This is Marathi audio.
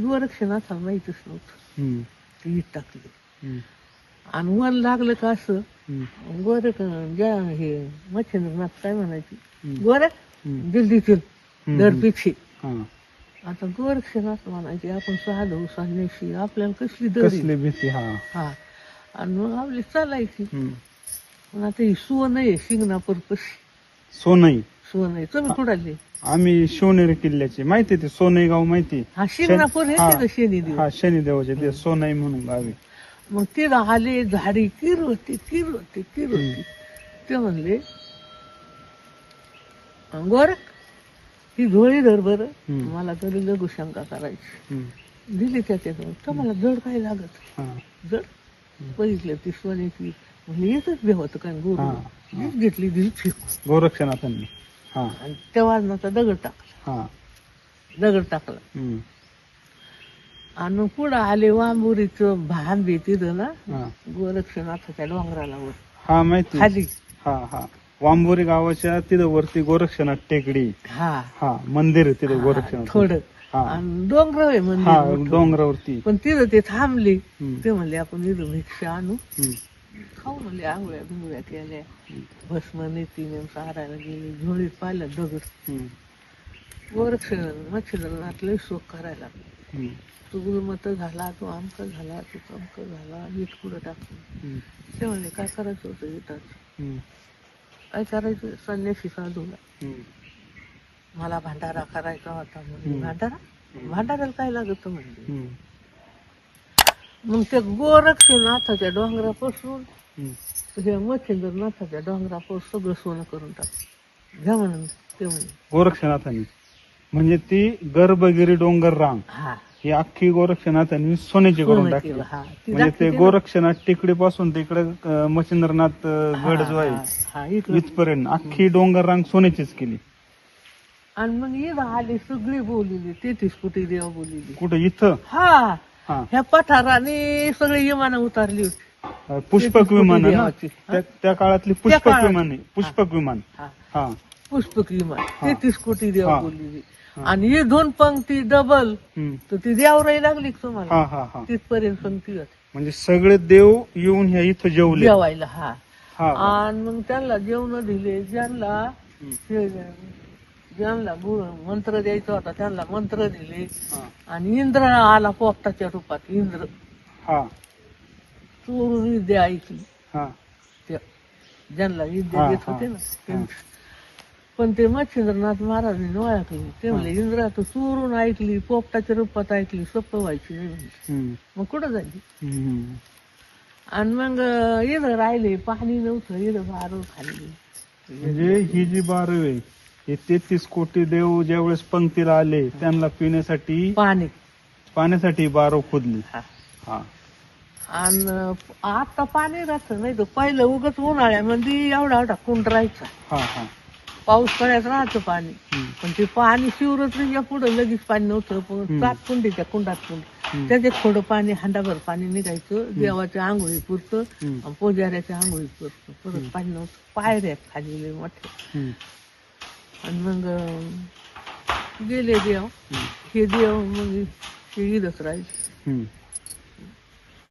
गोरक्षणाचा माहितच नव्हतं. ती टाकली. आणि वन लागलं का असं? गोरख ज्या हे मच्छिंद्रनाथ काय म्हणायची? हम्म. दिल्लीतील. दरपेक्षी. आता गोरक्षणात म्हणायचे आपण साधू संन्याशी आपल्याला कसली दर? आहे? कसली भीती हा. हा. आणि मग आपली चालायची. पण आता ही सुवर्ण आहे शिंगणापूर कशी? सोनई. सुवर्ण आहे. तुम्ही आम्ही शिवनेरी किल्ल्याचे. माहिती ते सोनई गाव माहिती हा शिंगणापूर हा. हे शनी देव. हा शनिदेवाचे ते सोनई म्हणून गावी मग ते आले झाडी किर होती किर होती किर होती. ते म्हणले गोरख ही झोळी धर बर. हम्म. मला तरी लघु शंका करायची. हम्म. दिली त्याच्याजवळ तर मला जड काय लागत? हा. जड? बघितलं ती सोन्याची. म्हणजे येतच बे होतं काय गोरू हा. घेतली दिली फेकून. गोरक्षनाथांनी. हा. आणि त्या वाजनाचा दगड टाकला. हा. दगड टाकला. हम्म. आणि मग पुढं आले वांबुरीचं भान बी तिथं ना हा. गोरक्षनाथाच्या डोंगराला वर. हा माहिती. खाली. हा हा. वांबोरी गावाच्या तिथं वरती गोरक्षनाथ टेकडी. हा. हा मंदिर आहे तिथं गोरक्षनाथ थोडं. हा. आणि डोंगर आहे हा मंदिर मोठं. डोंगरावरती. पण तिथं ते थांबले. हम्म. ते म्हणले आपण इथं भिक्षा आणू. हम्म. खाऊ म्हणले आंघोळ्या बिंगोळ्या केल्या भस्म नेतीने सारायला गेले झोळीत पाहिलं दगड हम्म. गोरक्ष मच्छीधरणात लय शोक करायला लागला. तू गुरुमत झाला तू आमक झाला तू तमक झाला वीट पुढं टाकलं हम्म. ते म्हणले काय करायचं होतं हम्म. काय करायचं संन्यासी साधूला. मला भांडारा करायचा होता म्हणजे. भांडारा भांडाराला काय लागत म्हणजे. मग त्या गोरक्षनाथाच्या डोंगरापासून. हे मच्छिंद्रनाथाच्या डोंगरापासून सगळं सोनं करून टाक घ्या म्हणून ते म्हणे गोरक्षनाथांनी म्हणजे ती गर्भगिरी डोंगर रांग हा ही अख्खी गोरक्षनाथांनी सोन्याची करून सोनं टाकली केलं हा ती म्हणजे ते ना. गोरक्षनाथ टेकडी पासून तिकडे अं, मच्छिंद्रनाथ अं, गड जो आहे हा, हा. इथपर्यंत अख्खी डोंगर रांग सोन्याचीच केली आणि मग इथं आली सगळी बोलली तेहतीस कोटी देवा बोलली कुठं इथं हा हा ह्या पठाराने सगळी विमानं उतारली होती अं, पुष्पक विमान कोटी ना देवाची. हा? त्या- त्या काळातली पुष्पक काळात. विमान आहे पुष्पक विमान हा हा पुष्पक विमान हा. तेहतीस कोटी देवा हा. बोलली. आणि ही दोन पंक्ती डबल हम्म. तर ती देवराई लागली का तुम्हाला हा हा तिथपर्यंत पंक्ती होती म्हणजे सगळे देव येऊन ह्या इथं जेवले जेवायला हा हा हा. आणि मग त्यांना जेवण दिले ज्यांना हम्म. हे ज्यांना गुरु मंत्र द्यायचा होता त्यांना मंत्र दिले हा. आणि इंद्र आला पोपटाच्या रूपात इंद्र हा चोरून विद्या ऐकली हा त्या ज्यांना विद्या देत हा, होते ना हा. पण ते मच्छिंद्रनाथ महाराजांनी ओळखली ते म्हणले इंद्रा तू चोरून ऐकली पोपटाच्या रूपात ऐकली सोपं व्हायची नाही म्हणले. हम्म. मग कुठं जायची हम्म. आणि मग इथं राहिले पाणी नव्हतं इथं बारू खाल्ली म्हणजे ही जी बारव आहे हे तेहतीस कोटी देव ज्यावेळेस पंक्तीला आले त्यांना पिण्यासाठी पाणी. पाण्यासाठी बारव खोदली. हा. हा. आणि आता पाणी राहतं नाही तर पहिलं उगच उन्हाळ्यामध्ये एवढा एवढा कुंड राहायचा. हा हा. पाऊस पडायचं राहायचं पाणी. हम्म. पण ते पाणी शिवरात्रीच्या पुढं लगेच पाणी नव्हतं पण हम्म. सात कुंडीच्या कुंडात कुंड. हम्म. त्याच्यात थोडं पाणी हांडाभर पाणी निघायचं देवाच्या आंघोळी पुरतं हम्म. आणि पोजाऱ्याच्या आंघोळी पुरतं. परत पाणी नव्हतं. पायऱ्या खाली लय मोठे हम्म. आणि मग गेले देव. हे देव मग हे इथंच.